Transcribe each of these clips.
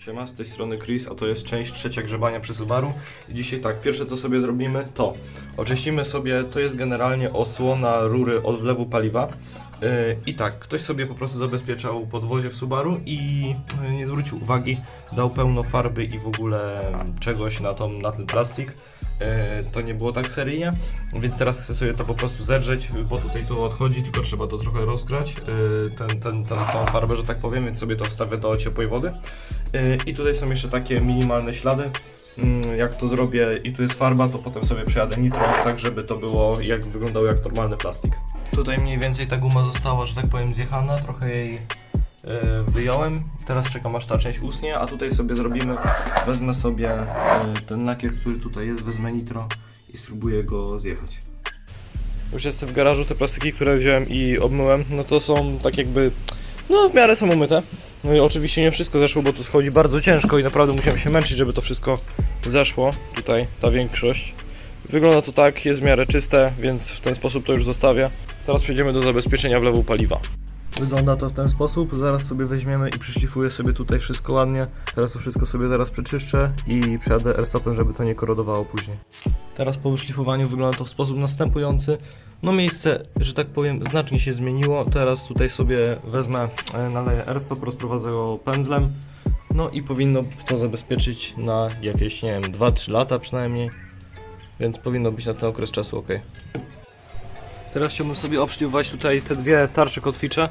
Siema, z tej strony Chris, a to jest część trzecia grzebania przy Subaru. I dzisiaj tak, pierwsze co sobie zrobimy to oczyścimy sobie, to jest generalnie osłona rury od wlewu paliwa. Yy, I tak, ktoś sobie po prostu zabezpieczał podwozie w Subaru i yy, nie zwrócił uwagi, dał pełno farby i w ogóle czegoś na, tą, na ten plastik. Yy, to nie było tak seryjnie, więc teraz chcę sobie to po prostu zedrzeć, bo tutaj to odchodzi, tylko trzeba to trochę rozgrać, yy, ten, ten, ten całą farbę, że tak powiem, więc sobie to wstawię do ciepłej wody. Yy, I tutaj są jeszcze takie minimalne ślady. Mm, Jak to zrobię i tu jest farba, to potem sobie przejadę nitro, tak żeby to było jak wyglądało jak normalny plastik. Tutaj mniej więcej ta guma została, że tak powiem, zjechana, trochę jej wyjąłem. Teraz czekam aż ta część usnie, a tutaj sobie zrobimy, wezmę sobie yy, ten lakier, który tutaj jest, wezmę nitro i spróbuję go zjechać. Już jestem w garażu, te plastiki, które wziąłem i obmyłem, no to są tak jakby, no w miarę są umyte. No i oczywiście nie wszystko zeszło, bo to schodzi bardzo ciężko i naprawdę musiałem się męczyć, żeby to wszystko zeszło. Tutaj ta większość. Wygląda to tak, jest w miarę czyste, więc w ten sposób to już zostawię. Teraz przejdziemy do zabezpieczenia wlewu paliwa. Wygląda to w ten sposób, zaraz sobie weźmiemy i przyszlifuję sobie tutaj wszystko ładnie. Teraz to wszystko sobie zaraz przeczyszczę i przejadę airstopem, żeby to nie korodowało później. Teraz po wyszlifowaniu wygląda to w sposób następujący. No miejsce, że tak powiem, znacznie się zmieniło. Teraz tutaj sobie wezmę, e, naleję airstop, rozprowadzę go pędzlem. No i powinno to zabezpieczyć na jakieś, nie wiem, 2-3 lata przynajmniej. Więc powinno być na ten okres czasu ok. Teraz chciałbym sobie obszlifować tutaj te dwie tarcze kotwicze.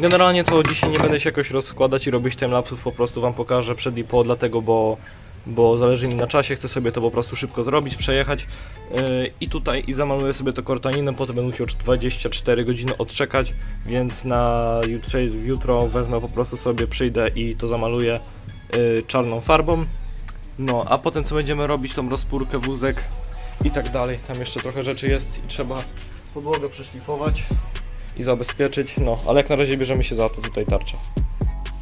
Generalnie to dzisiaj nie będę się jakoś rozkładać i robić timelapsów, po prostu Wam pokażę przed i po, dlatego, bo, bo zależy mi na czasie, chcę sobie to po prostu szybko zrobić, przejechać yy, i tutaj i zamaluję sobie to kortaninem, potem będę musiał 24 godziny odczekać, więc na jutrze, jutro wezmę po prostu sobie, przyjdę i to zamaluję yy, czarną farbą. No, a potem co będziemy robić, tą rozpórkę, wózek i tak dalej, tam jeszcze trochę rzeczy jest i trzeba podłogę przeszlifować i zabezpieczyć, no ale jak na razie bierzemy się za to tutaj tarczę.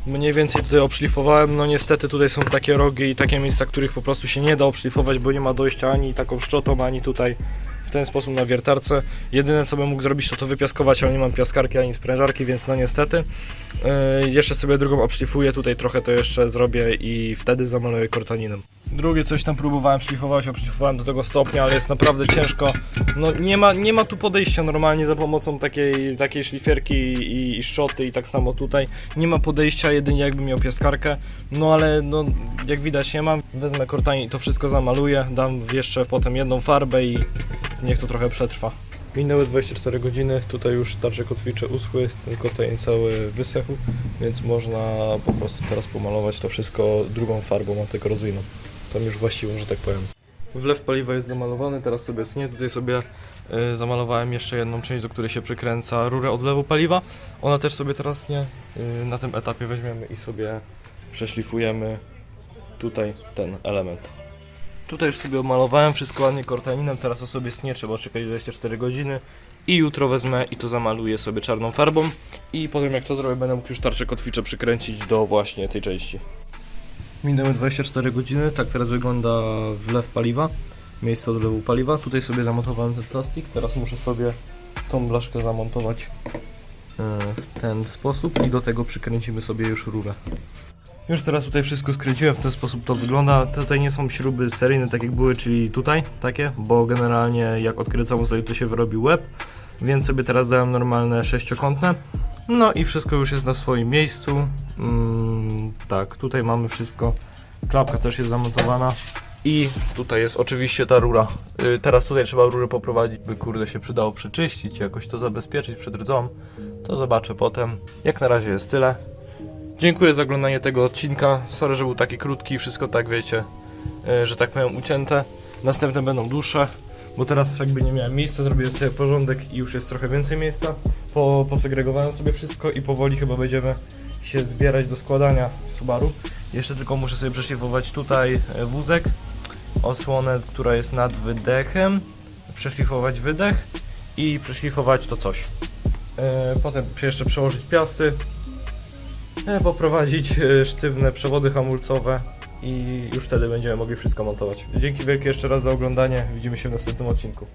Mniej więcej tutaj obszlifowałem, no niestety tutaj są takie rogi i takie miejsca, których po prostu się nie da obszlifować, bo nie ma dojścia ani taką szczotą, ani tutaj w ten sposób na wiertarce. Jedyne co bym mógł zrobić to to wypiaskować, ale nie mam piaskarki ani sprężarki, więc no niestety. Yy, jeszcze sobie drugą obszlifuję, tutaj trochę to jeszcze zrobię i wtedy zamaluję kortaninem. Drugie coś tam próbowałem szlifować, obszlifowałem do tego stopnia, ale jest naprawdę ciężko. No nie ma, nie ma tu podejścia normalnie za pomocą takiej, takiej szlifierki i, i szczoty i tak samo tutaj. Nie ma podejścia, jedynie jakbym miał piaskarkę. No ale no, jak widać nie mam. Wezmę kortanin i to wszystko zamaluję, dam jeszcze potem jedną farbę i niech to trochę przetrwa. Minęły 24 godziny, tutaj już tarcze kotwicze uschły, ten kortanin cały wysechł, więc można po prostu teraz pomalować to wszystko drugą farbą antykorozyjną. Tam już właściwą, że tak powiem. Wlew paliwa jest zamalowany, teraz sobie snie. Tutaj sobie y, zamalowałem jeszcze jedną część, do której się przykręca rurę od wlewu paliwa. Ona też sobie teraz nie. Y, na tym etapie weźmiemy i sobie przeszlifujemy tutaj ten element. Tutaj już sobie omalowałem wszystko ładnie kortaninem, teraz o sobie snie, trzeba czekać 24 godziny i jutro wezmę i to zamaluję sobie czarną farbą i potem jak to zrobię będę mógł już tarczę kotwicze przykręcić do właśnie tej części. Minęły 24 godziny, tak teraz wygląda wlew paliwa, miejsce odlewu paliwa. Tutaj sobie zamontowałem ten plastik, teraz muszę sobie tą blaszkę zamontować e, w ten sposób i do tego przykręcimy sobie już rurę. Już teraz tutaj wszystko skręciłem, w ten sposób to wygląda. Tutaj nie są śruby seryjne tak jak były, czyli tutaj takie, bo generalnie jak odkręcam sobie to się wyrobi łeb, więc sobie teraz dałem normalne sześciokątne. No i wszystko już jest na swoim miejscu. Mm, tak, tutaj mamy wszystko. Klapka też jest zamontowana. I tutaj jest oczywiście ta rura. Yy, teraz tutaj trzeba rurę poprowadzić, by kurde się przydało przeczyścić, jakoś to zabezpieczyć przed rdzą. To zobaczę potem. Jak na razie jest tyle. Dziękuję za oglądanie tego odcinka. Sorry, że był taki krótki, wszystko tak wiecie, yy, że tak powiem ucięte. Następne będą dłuższe, bo teraz jakby nie miałem miejsca, zrobiłem sobie porządek i już jest trochę więcej miejsca. Po, posegregowałem sobie wszystko i powoli chyba będziemy się zbierać do składania Subaru. Jeszcze tylko muszę sobie przeszlifować tutaj e, wózek, osłonę, która jest nad wydechem, przeszlifować wydech i przeszlifować to coś. E, Potem jeszcze przełożyć piasty, e, poprowadzić sztywne przewody hamulcowe i już wtedy będziemy mogli wszystko montować. Dzięki wielkie jeszcze raz za oglądanie, widzimy się w następnym odcinku.